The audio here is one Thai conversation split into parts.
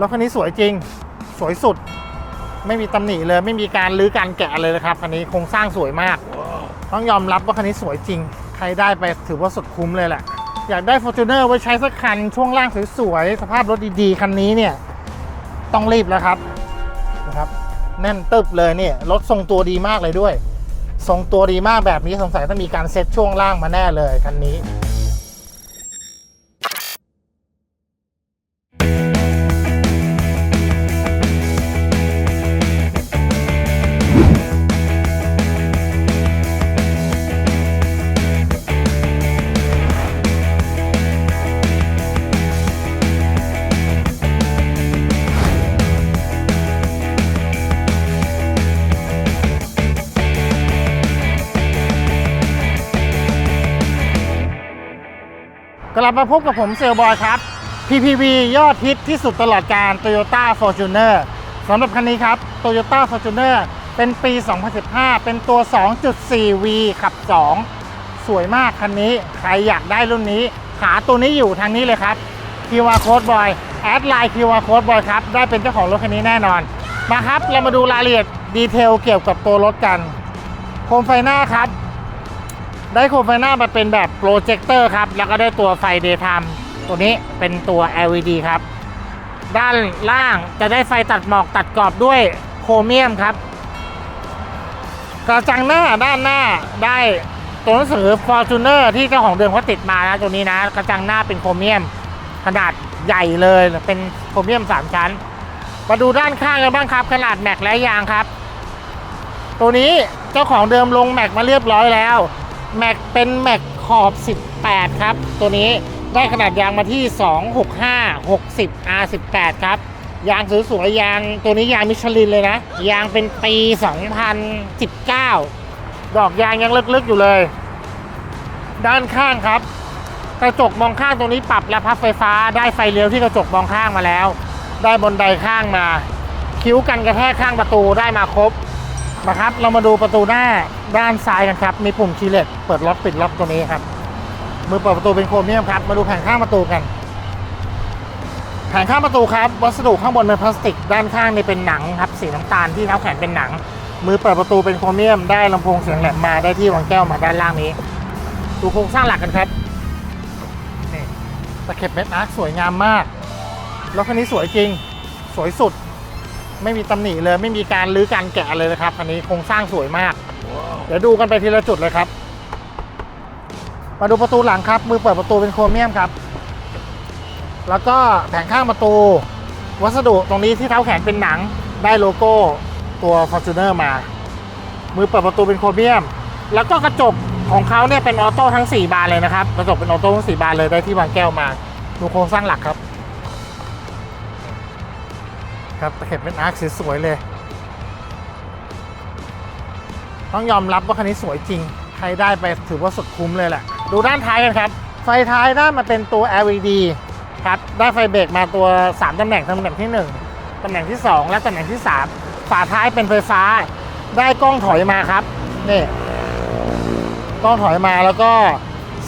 รถคันนี้สวยจริง สวยสุด ไม่มีตำหนิเลย ไม่มีการรื้อการแกะเลยนะครับคันนี้โครงสร้างสวยมาก ต้องยอมรับว่าคันนี้สวยจริง ใครได้ไปถือว่าสุดคุ้มเลยแหละ อยากได้ f o r t u n e r ไว้ใช้สักคัน ช่วงล่างสวยๆ สภาพรถดีๆ คันนี้เนี่ย ต้องรีบแล้วครับนะครับ แน่นตึบเลยเนี่ยรถทรงตัวดีมากเลยด้วย ทรงตัวดีมากแบบนี้สงสัยต้องมีการเซ็ตช่วงล่างมาแน่เลยคันนี้ ลับมาพบกับผมเซลบอยครับ PPV ยอดฮิตที่สุดตลอดการ Toyota Fortuner สำหรับคันนี้ครับ Toyota Fortuner เป็นปี 2015 เป็นตัว 2.4V ขับ 2 สวยมากคันนี้ ใครอยากได้รุ่นนี้หาตัวนี้อยู่ทางนี้เลยครับ QR Code Boy แอดไลน์ QR Code Boy ครับ ได้เป็นเจ้าของรถคันนี้แน่นอน มาครับ เรามาดูรายละเอียดดีเทลเกี่ยวกับตัวรถกัน โคมไฟหน้าครับ ได้โคมไฟหน้ามาเป็นแบบโปรเจคเตอร์ครับ แล้วก็ได้ตัวไฟเดย์ไทม์ตัวนี้เป็นตัว LED ครับ ด้านล่างจะได้ไฟตัดหมอกตัดกรอบด้วยโครเมียมครับ กระจังหน้าด้านหน้าได้ตัวหนังสือ Fortuner ที่เจ้าของเดิมเขาติดมานะตัวนี้นะกระจังหน้าเป็นโครเมียม ขนาดใหญ่เลยเป็นโครเมียม 3 ชั้น มาดูด้านข้างกันบ้างครับ ขนาดแม็กและยางครับ ตัวนี้เจ้าของเดิมลงแม็กมาเรียบร้อยแล้ว แม็กเป็นแม็กขอบ 18 ครับ ตัวนี้ได้ขนาดยางมาที่ 265 60 R18 ครับ ยางสวยๆยางตัวนี้ยางมิชลินเลยนะ ยางเป็นปี 2019 ดอกยางยังลึกๆอยู่เลย ด้านข้างครับ กระจกมองข้างตรงนี้ปรับและพับไฟฟ้าได้ไฟเลี้ยวที่กระจกมองข้างมาแล้ว ได้บนไดข้างมา คิ้วกันกระแทกข้างประตูได้มาครบ นะครับ เรามาดูประตูหน้าด้านซ้ายกันครับ มีปุ่มคีย์เลสเปิดล็อกปิดล็อกตัวนี้ครับ มือเปิดประตูเป็นโครเมียมครับ มาดูแผงข้างประตูกัน แผงข้างประตูครับ วัสดุข้างบนเป็นพลาสติก ด้านข้างนี่เป็นหนังครับ สีน้ำตาลที่เท้าแขนเป็นหนัง มือเปิดประตูเป็นโครเมียม ได้ลำโพงเสียงแหลมมา ได้ที่วางแก้วมาด้านล่างนี้ ดูโครงสร้างหลักกันครับนี่ตะเข็บเม็ดอาร์คสวยงามมาก รถคันนี้สวยจริง สวยสุด ไม่มีตำหนิเลยไม่มีการรื้อการแกะเลยนะครับคันนี้โครงสร้างสวยมาก เดี๋ยวดูกันไปทีละจุดเลยครับ มาดูประตูหลังครับ มือเปิดประตูเป็นโครเมียมครับ แล้วก็แผงข้างประตู วัสดุตรงนี้ที่เท้าแขนเป็นหนังได้โลโก้ตัว Fortuner มา มือเปิดประตูเป็นโครเมียม แล้วก็กระจกของเขาเนี่ยเป็นออโต้ทั้ง 4 บานเลยนะครับ กระจกเป็นออโต้ทั้ง4บานเลยได้ที่วางแก้วมา ดูโครงสร้างหลักครับ ครับตะเข็บเป็นอาร์คสวยๆเลย ต้องยอมรับว่าคันนี้สวยจริง ใครได้ไปถือว่าสุดคุ้มเลยแหละ ดูด้านท้ายกันครับ ไฟท้ายได้มาเป็นตัว LED ครับ ได้ไฟเบรกมาตัว 3ตำแหน่งตำแหน่งที่ 1ตำแหน่งที่ 2 และตำแหน่งที่ 3 ฝาท้ายเป็นไฟฟ้า ได้กล้องถอยมาครับ นี่กล้องถอยมาแล้วก็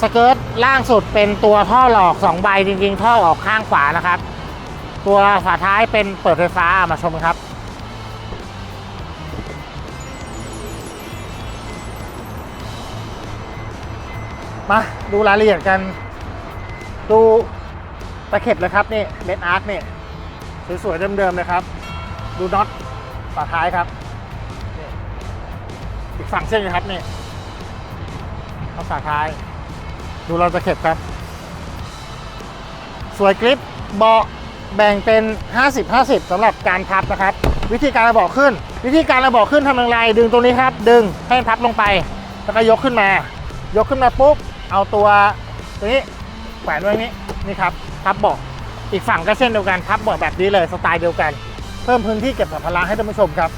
สเกิร์ตล่างสุดเป็นตัวท่อหลอก2ใบจริงๆ ท่อออกข้างขวานะครับ ตัวฝาท้ายเป็นเปิดไฟฟ้ามาชมครับ มาดูรายละเอียดกัน ดูตะเข็บเลยครับนี่เม็ดอาร์คนี่สวยๆเดิมๆเลยครับ ดูน็อตฝาท้ายครับอีกฝั่งเส้นเลยครับนี่เอาฝาท้าย ดูเราตะเข็บครับ สวยกริปเบาะ แบ่งเป็น 50-50สำหรับการพับนะครับ วิธีการระเบาะขึ้น วิธีการระเบาะขึ้นทำอย่างไร ดึงตรงนี้ครับ ดึงให้พับลงไป แล้วก็ยกขึ้นมา ยกขึ้นมาปุ๊บ เอาตัวตัวนี้แขวนไว้นี้นี่ครับพับเบาะอีกฝั่งก็เช่นเดียวกันพับเบาะแบบนี้เลยสไตล์เดียวกัน เพิ่มพื้นที่เก็บสัมภาระให้ท่านผู้ชมครับ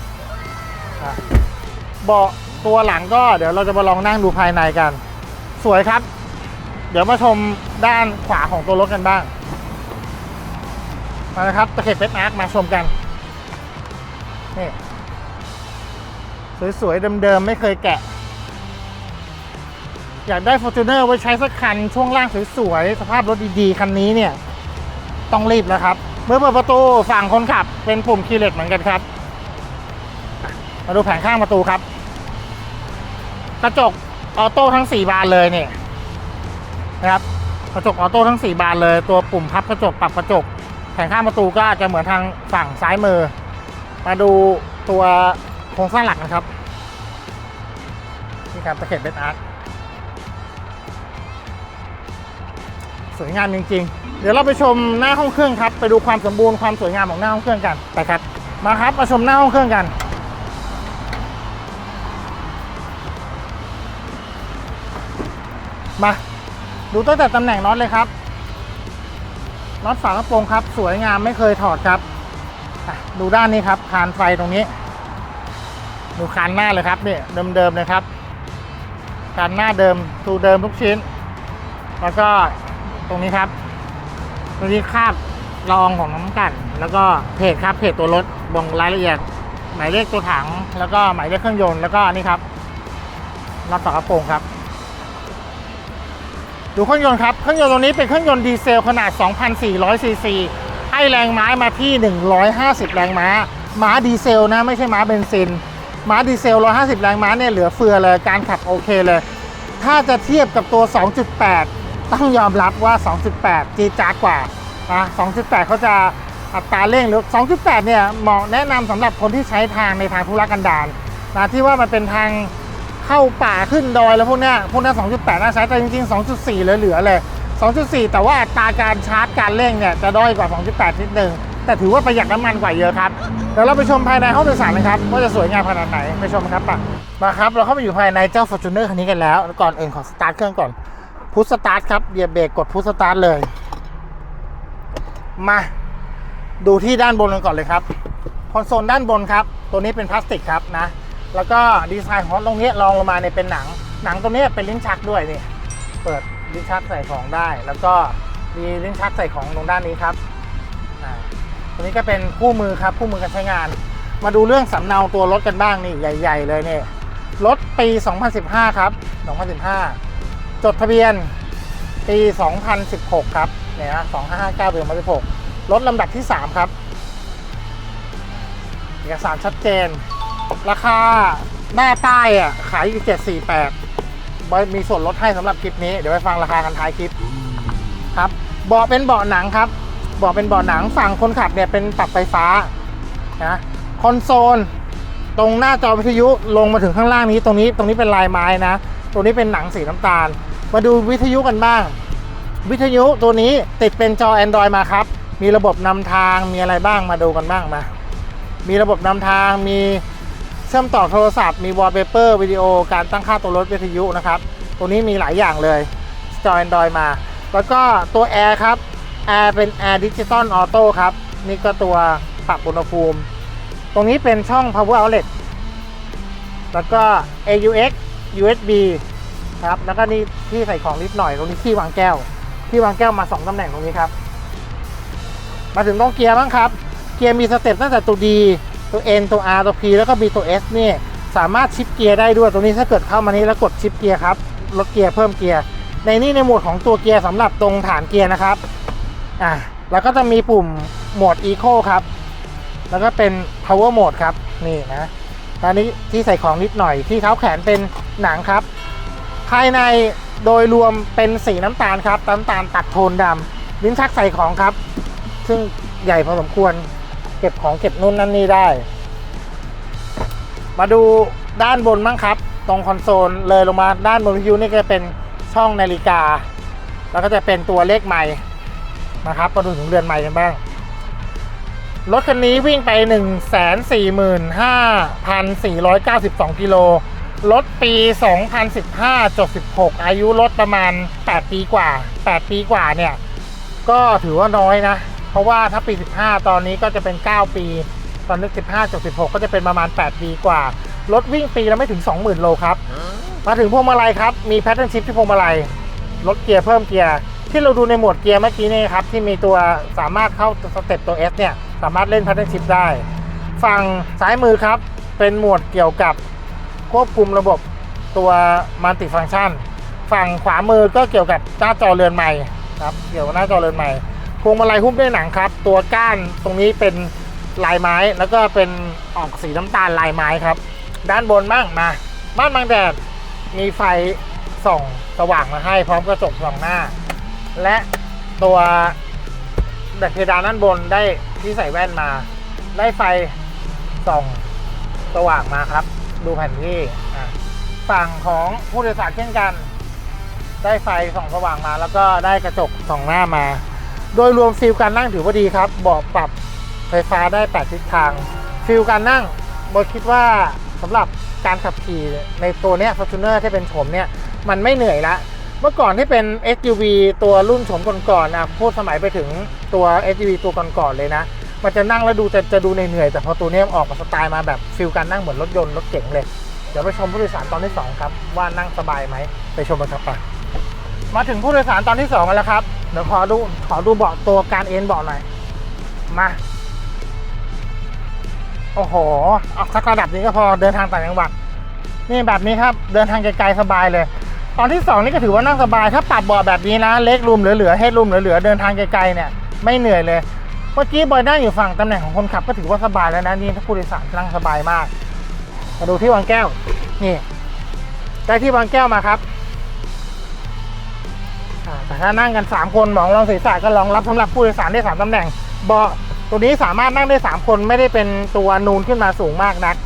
เบาะตัวหลังก็เดี๋ยวเราจะมาลองนั่งดูภายในกัน สวยครับ เดี๋ยวมาชมด้านขวาของตัวรถกันบ้าง มาเลยครับ ตะเข็บเพชรอาร์คมาชมกัน นี่สวยๆเดิมๆไม่เคยแกะ อยากได้ Fortuner ไว้ใช้สักคัน ช่วงล่างสวยๆ สภาพรถดีๆ คันนี้เนี่ย ต้องรีบแล้วครับ เมื่อเปิดประตูฝั่งคนขับ เป็นปุ่มคีย์เลสเหมือนกันครับ มาดูแผงข้างประตูครับ กระจกออโต้ทั้ง 4 บานเลยเนี่ยนะครับกระจกออโต้ทั้ง 4 บานเลย ตัวปุ่มพับกระจกปรับกระจก ผงข้างประตูก็จะเหมือนทางฝั่งซ้ายมือ มาดูตัวโครงสร้างหลักนะครับนี่ครับตะเข็บเบสอาร์ตสวยงามจริงๆ เดี๋ยวเราไปชมหน้าห้องเครื่องครับ ไปดูความสมบูรณ์ความสวยงามของหน้าห้องเครื่องกันไปครับ มาครับมาชมหน้าห้องเครื่องกัน มาดูตั้งแต่ตำแหน่งน็อตเลยครับ น็อตฝากระโปรงครับ สวยงามไม่เคยถอดครับดูด้านนี้ครับคานไฟตรงนี้ ดูคานหน้าเลยครับนี่เดิมๆเลยครับคานหน้าเดิมตูเดิมทุกชิ้น แล้วก็ตรงนี้ครับตรงนี้คาบรองของน้ำกัน แล้วก็เพจครับเพจตัวรถบ่งรายละเอียด หมายเลขตัวถัง แล้วก็หมายเลขเครื่องยนต์แล้วก็นนี่ครับน็อตฝากระโปรงครับ ดูเครื่องยนต์ครับ เครื่องยนต์ตัวนี้เป็นเครื่องยนต์ดีเซลขนาด 2,400 ซีซี ให้แรงม้ามาที่ 150 แรงม้า ม้าดีเซลนะไม่ใช่ม้าเบนซิน ม้าดีเซล 150 แรงม้าเนี่ยเหลือเฟือเลย การขับโอเคเลย ถ้าจะเทียบกับตัว 2.8 ต้องยอมรับว่า 2.8 จีจาดกว่าอะ2.8 เขาจะอัตราเร่งหรือ 2.8 เนี่ยเหมาะแนะนำสำหรับคนที่ใช้ทางในทางธุรกันดารนะที่ว่ามันเป็นทาง เข้าป่าขึ้นดอยแล้วพวกเนี้ยพวกเนี้ย2.8 น่าใช้แต่จริงๆ 2.4เหลือๆเลย 2.4 แต่ว่าอัตราการชาร์จการเร่งเนี่ยจะด้อยกว่า 2.8 นิดนึง แต่ถือว่าประหยัดน้ำมันกว่าเยอะครับเดี๋ยวเราไปชมภายในห้องโดยสารนะครับว่าจะสวยงามขนาดไหนไปชมครับปะมาครับ เราเข้าไปอยู่ภายในเจ้า Fortuner คันนี้กันแล้ว ก่อนอื่นขอสตาร์ทเครื่องก่อนพุชสตาร์ทครับเหยียบเบรกกดพุชสตาร์ทเลย มาดูที่ด้านบนกันก่อนเลยครับคอนโซลด้านบนครับ ตัวนี้เป็นพลาสติกครับนะ แล้วก็ดีไซน์ของตรงนี้รองลงมาเนี่ยเป็นหนัง หนังตรงนี้เป็นลิ้นชักด้วยนี่เปิดลิ้นชักใส่ของได้ แล้วก็มีลิ้นชักใส่ของตรงด้านนี้ครับอ่าตัวนี้ก็เป็นคู่มือครับคู่มือการใช้งาน มาดูเรื่องสำเนาตัวรถกันบ้างนี่ใหญ่ ๆ เลยเนี่ยรถปี 2015 ครับ 2015 จดทะเบียนปี 2016 ครับเนี่ยนะ2559เดือน16รถลำดับที่ 3 ครับ เอกสารชัดเจน ราคาหน้าป้ายอะขายอยู่748มีส่วนลดให้สำหรับคลิปนี้ เดี๋ยวไปฟังราคากันท้ายคลิปครับเบาะเป็นเบาะหนังครับเบาะเป็นเบาะหนังฝั่งคนขับเนี่ยเป็นปรับไฟฟ้านะคอนโซลตรงหน้าจอวิทยุลงมาถึงข้างล่างนี้ตรงนี้ตรงนี้เป็นลายไม้นะตรงนี้เป็นหนังสีน้ำตาล มาดูวิทยุกันบ้าง วิทยุตัวนี้ติดเป็นจอ Android มาครับ มีระบบนำทางมีอะไรบ้างมาดูกันบ้างมา มีระบบนำทางมี เชื่อมต่อโทรศัพท์มีวอลเปเปอร์วิดีโอการตั้งค่าตัวรถวิทยุนะครับ ตัวนี้มีหลายอย่างเลยจอ Android มา แล้วก็ตัวแอร์ครับแอร์เป็นแอร์ดิจิตอลออโต้ครับ นี่ก็ตัวปรับอุณหภูมิ ตรงนี้เป็นช่อง power outlet แล้วก็ AUX USB ครับ แล้วก็นี่ที่ใส่ของนิดหน่อย ตรงนี้ที่วางแก้ว ที่วางแก้วมา 2ตำแหน่งตรงนี้ครับ มาถึงตรงเกียร์บ้างครับ เกียร์มีสเต็ปตั้งแต่ตัว D ตัว N ตัว R ตัว P แล้วก็ B ตัว S นี่สามารถชิปเกียร์ได้ด้วยตรงนี้ถ้าเกิดเข้ามานี้แล้วกดชิปเกียร์ครับลดเกียร์เพิ่มเกียร์ในนี่ในโหมดของตัวเกียร์สำหรับตรงฐานเกียร์นะครับอะแล้วก็จะมีปุ่มโหมด Eco ครับ แล้วก็เป็น power mode ครับนี่นะตอนนี้ที่ใส่ของนิดหน่อยที่เท้าแขนเป็นหนังครับ ภายในโดยรวมเป็นสีน้ำตาลครับน้ำตาลตัดโทนดำลิ้นชักใส่ของครับ ซึ่งใหญ่พอสมควร เก็บของเก็บนู่นนั่นนี่ได้ มาดูด้านบนบ้างครับ ตรงคอนโซลเลยลงมาด้านบนวิทยุนี่ก็จะเป็นช่องนาฬิกา แล้วก็จะเป็นตัวเลขไมล์นะครับมาดูถึงเรือนไมล์กันบ้าง รถคันนี้วิ่งไป 145,492 กิโลรถปี 2015จด16 อายุรถประมาณ 8 ปีกว่า 8 ปีกว่าเนี่ย ก็ถือว่าน้อยนะ ราะว่าถ้าปี 15 ตอนนี้ก็จะเป็น 9 ปี ตอนนี้15จด16 ก็จะเป็นประมาณ 8 ปีกว่า รถวิ่งปีและไม่ถึง 20,000 โลครับ มาถึงพวงมาลัยครับ มีแพทเทิร์นชิพที่พวงมาลัยลดเกียร์เพิ่มเกียร์ ที่เราดูในหมวดเกียร์เมื่อกี้นี่ครับ ที่มีตัวสามารถเข้าสเต็ปตัว S เนี่ย สามารถเล่นแพทเทิร์นชิพได้ ฝั่งซ้ายมือครับ เป็นหมวดเกี่ยวกับควบคุมระบบตัวมัลติฟัง c t ชัน ฝั่งขวามือก็เกี่ยวกับหน้าจอเรือนใหม่ครับ เกี่ยวกับหน้าจอเรือนใหม่ พวงมาลัยหุ้มด้วยหนังครับ ตัวก้านตรงนี้เป็นลายไม้แล้วก็เป็นออกสีน้ำตาลลายไม้ครับ ด้านบนบ้างมาบ้านบางแดดมีไฟส่องสว่างมาให้พร้อมกระจกสองหน้า และตัวแบตเพดานด้านบนได้ที่ใส่แว่นมา ได้ไฟส่องสว่างมาครับ ดูแผนที่ฝั่งของผู้โดยสารเช่นกัน ได้ไฟส่องสว่างมา แล้วก็ได้กระจกสองหน้ามา โดยรวมฟิลการนั่งถือว่าดีครับเบาะปรับไฟฟ้าได้ 8 ทิศทาง ฟิลการนั่งโบยคิดว่าสำหรับการขับขี่ในตัวเนี้ย Fortuner ที่เป็นโฉมเนี่ยมันไม่เหนื่อยละเมื่อก่อนที่เป็น SUV ตัวรุ่นโฉมก่อนๆนะพูดสมัยไปถึงตัว SUV ตัวก่อนๆเลยนะ มันจะนั่งแล้วดูจะจะดูเหนื่อยแต่พอตัวเนี้ยออกมาสไตล์มาแบบฟิลการนั่งเหมือนรถยนต์รถเก๋งเลย เดี๋ยวไปชมผู้โดยสารตอนที่ 2 ครับ ว่านั่งสบายไหมไปชมกันครับไป มาถึงผู้โดยสารตอนที่2กันแล้วครับ เดี๋ยวขอดูขอดูเบาะตัวการเอ็นเบาะหน่อย มา โอ้โหเอาสักระดับนี้ก็พอเดินทางต่างจังหวัด นี่แบบนี้ครับ เดินทางไกลๆสบายเลย ตอนที่2นี่ก็ถือว่านั่งสบาย ถ้าปรับเบาะแบบนี้นะ เล็กรูมเหลือๆเฮดรูมเหลือๆ เดินทางไกลๆเนี่ย ไม่เหนื่อยเลย เมื่อกี้บอยนั่งอยู่ฝั่งตำแหน่งของคนขับก็ถือว่าสบายแล้วนะนี่ถ้าผู้โดยสารนั่งสบายมาก มาดูที่วางแก้ว นี่ ได้ที่วางแก้วมาครับ แต่ถ้านั่งกัน 3 คนหมองรองศีรษะก็รองรับสำหรับผู้โดยสารได้3ตำแหน่งเบาะตัวนี้สามารถนั่งได้ 3 คนไม่ได้เป็นตัวนูนขึ้นมาสูงมากนัก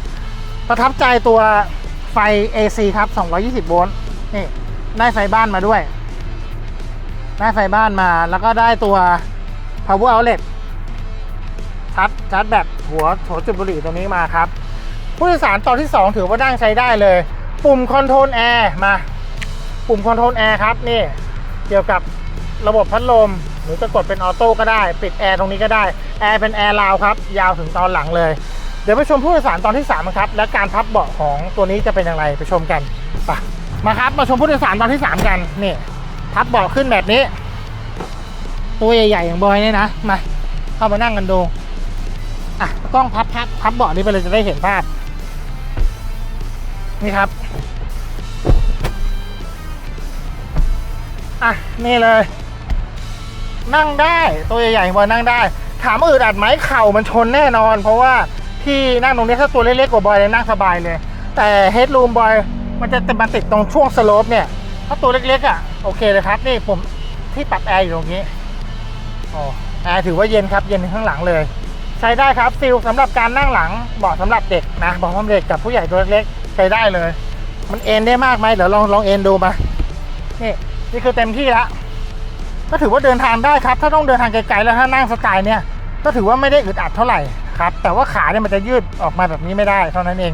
ประทับใจตัวไฟ AC ครับ 220 โวลต์นี่ได้ไฟบ้านมาด้วย ได้ไฟบ้านมาแล้วก็ได้ตัว power outlet ชาร์จชาร์จแบตหัวหัวจุดบุหรี่ตัวนี้มาครับ ผู้โดยสารตอนที่ 2 ถือว่านั่งใช้ได้เลย ปุ่มคอนโทรลแอร์มา ปุ่มคอนโทรลแอร์ครับนี่ กี่ยวกับระบบพัดลม หรือจะกดเป็นออโต้ก็ได้ ปิดแอร์ตรงนี้ก็ได้ แอร์เป็นแอร์ราวครับ ยาวถึงตอนหลังเลย เดี๋ยวไปชมผู้โดยสารตอนที่3ครับ และการพับเบาะของตัวนี้จะเป็นอย่างไรไปชมกันไปมาครับ มาชมผู้โดยสารตอนที่ 3 กัน นี่พับเบาะขึ้นแบบนี้ ตัวใหญ่ๆอย่างบอยเนี่ยนะ มาเข้ามานั่งกันดู อะกล้องพับพับพับเบาะนี้ไปเลยจะได้เห็นภาพ นี่ครับ อะนี่เลย นั่งได้ตัวใหญ่ๆบอยนั่งได้ ถามว่าอึดอัดไหมเข่ามันชนแน่นอน เพราะว่าที่นั่งตรงนี้ถ้าตัวเล็กๆกว่าบอยเลยนั่งสบายเลย แต่เฮด o ูมบอยมันจะมาติดตรงช่วงสโลปเนี่ย ถ้าตัวเล็กๆอะโอเคเลยครับ นี่ผมที่ปรับแอร์อยู่ตรงนี้โอ้แอร์ถือว่าเย็นครับ เย็นข้างหลังเลย ใช้ได้ครับฟิลสำหรับการนั่งหลังเบาะสำหรับเด็กนะเบาะสำหรับเด็กกับผู้ใหญ่ตัวเล็กๆใช้ได้เลย มันเอนได้มากไหมเดี๋ยวลองลองเอนดูมานี่ นี่คือเต็มที่แล้วก็ถือว่าเดินทางได้ครับ ถ้าต้องเดินทางไกลๆแล้วถ้านั่งสไตล์เนี่ยก็ถือว่าไม่ได้อึดอัดเท่าไหร่ครับแต่ว่าขาเนี่ยมันจะยืดออกมาแบบนี้ไม่ได้เท่านั้นเอง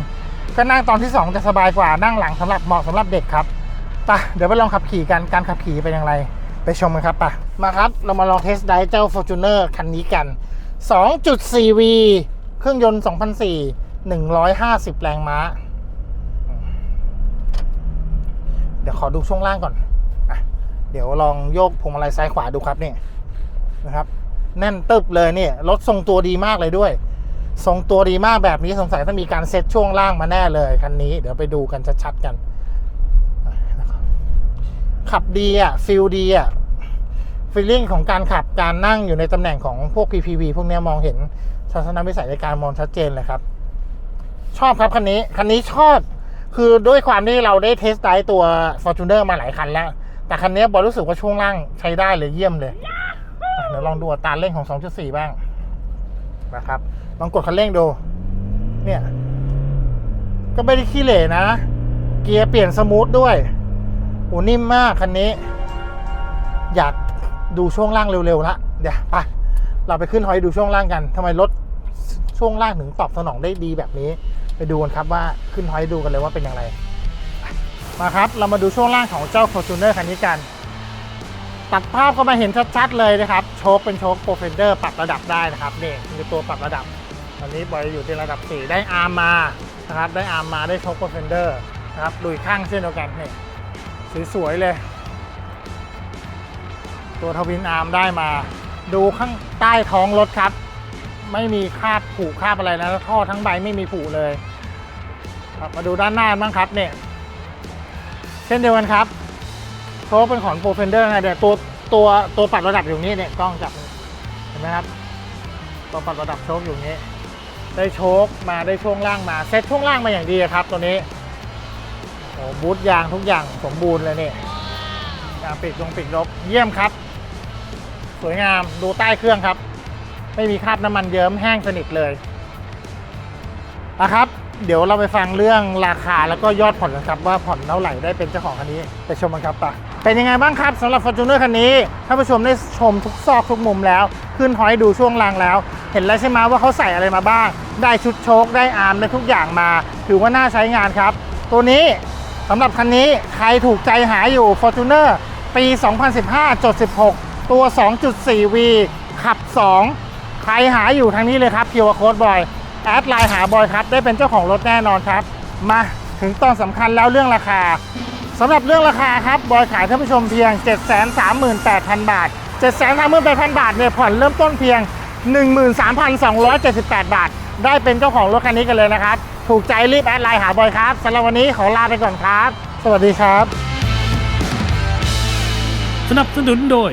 ก็นั่งตอนที่ 2 จะสบายกว่านั่งหลังสำหรับเหมาะสำหรับเด็กครับปะเดี๋ยวไปลองขับขี่กันการขับขี่เป็นอย่างไร ไปชมกันครับปะมาครับ เรามาลองเทสไดเจ้า Fortuner คันนี้กัน 2.4V เครื่องยนต์ 2004 150 แรงม้า เดี๋ยวขอดูช่วงล่างก่อน เดี๋ยวลองโยกพวงมาลัยซ้ายขวาดูครับนี่นะครับ แน่นตึบเลยเนี่ยรถทรงตัวดีมากเลยด้วย ทรงตัวดีมากแบบนี้สงสัยต้องมีการเซ็ตช่วงล่างมาแน่เลยคันนี้ เดี๋ยวไปดูกันชัดๆกัน ขับดีอะฟิลดีอะฟีลลิ่งของการขับการนั่งอยู่ในตำแหน่งของพวก PPV พวกนี้มองเห็นทัศนวิสัยในการมองชัดเจนเลยครับ ชอบครับคันนี้คันนี้ชอบคือด้วยความที่เราได้เทสไดตัว Fortuner มาหลายคันแล้ว แต่คันนี้บอลรู้สึกว่าช่วงล่างใช้ได้เลยเยี่ยมเลยเดี๋ยวลองดูอัตราเร่งของ 2.4 บ้างนะครับ ลองกดคันเร่งดู เนี่ย ก็ไม่ได้ขี้เหร่นะ เกียร์เปลี่ยนสมูทด้วยโอ้นิ่มมากคันนี้ อยากดูช่วงล่างเร็วๆละเดี๋ยวไปเราไปขึ้นหอยดูช่วงล่างกันทำไมรถช่วงล่างถึงตอบสนองได้ดีแบบนี้ ไปดูกันครับว่าขึ้นหอยดูกันเลยว่าเป็นอย่างไร มาครับ เรามาดูช่วงล่างของเจ้า Fortuner คันนี้กัน ตัดภาพเข้ามาเห็นชัดๆเลยนะครับ โชคเป็นโชคโปรเฟนเดอร์ปรับระดับได้นะครับนี่คือตัวปรับระดับ ตอนนี้บอยอยู่ที่ระดับ 4 ได้อาร์มานะครับได้อาร์มมาได้โชคโปรเฟนเดอร์นะครับดุยข้างเช่นเดียวกันนี่สวยๆเลย ตัวทวินอาร์มได้มา ดูข้างใต้ท้องรถครับ ไม่มีคาบผูกคาบอะไรนะท่อทั้งใบไม่มีผูเลยครับมาดูด้านหน้าบ้างครับเนี่ย เช่นเดียวกันครับโชคเป็นของโปรเฟนเดอร์นะเดี๋ยวตัวตัวตัวปรับระดับอยู่นี่เนี่ยกล้องจับเห็นไหมครับตัวปรับระดับโชคอยู่นี้ ได้โชคมาได้ช่วงล่างมาเซ็ตช่วงล่างมาอย่างดีครับ ตัวนี้โอ้บูทยางทุกอย่างสมบูรณ์เลยนี่ยางปีกลงปีกลบเยี่ยมครับ สวยงามดูใต้เครื่องครับ ไม่มีคราบน้ำมันเยิ้มแห้งสนิทเลยนะครับ เดี๋ยวเราไปฟังเรื่องราคาแล้วก็ยอดผ่อนกันครับว่าผ่อนเท่าไหร่ได้เป็นเจ้าของคันนี้ไปชมกันครับปะเป็นยังไงบ้างครับสำหรับ Fortuner คันนี้ถ้านผู้ชมได้ชมทุกซอกทุกมุมแล้ว ขึ้นหอยดูช่วงล่างแล้ว เห็นแล้วใช่ไหมว่าเขาใส่อะไรมาบ้าง ได้ชุดโชคได้อาร์มได้ทุกอย่างมา ถือว่าน่าใช้งานครับ ตัวนี้สำหรับคันนี้ใครถูกใจหาอยู่ Fortuner ปี 2015.16 ตัว 2.4V ขับ 2 ใครหาอยู่ทางนี้เลยครับพิวโค้ดบอย แอดไลน์หาบอยครับได้เป็นเจ้าของรถแน่นอนครับ มาถึงตอนสำคัญแล้วเรื่องราคาสำหรับเรื่องราคาครับบอยขายท่านผู้ชมเพียง 738,000 บาท 738,000 บาทเนี่ยผ่อนเริ่มต้นเพียง 13,278 บาท ได้เป็นเจ้าของรถคันนี้กันเลยนะครับ ถูกใจรีบแอดไลน์หาบอยครับสำหรับวันนี้ขอลาไปก่อนครับ สวัสดีครับ สนับสนุนโดย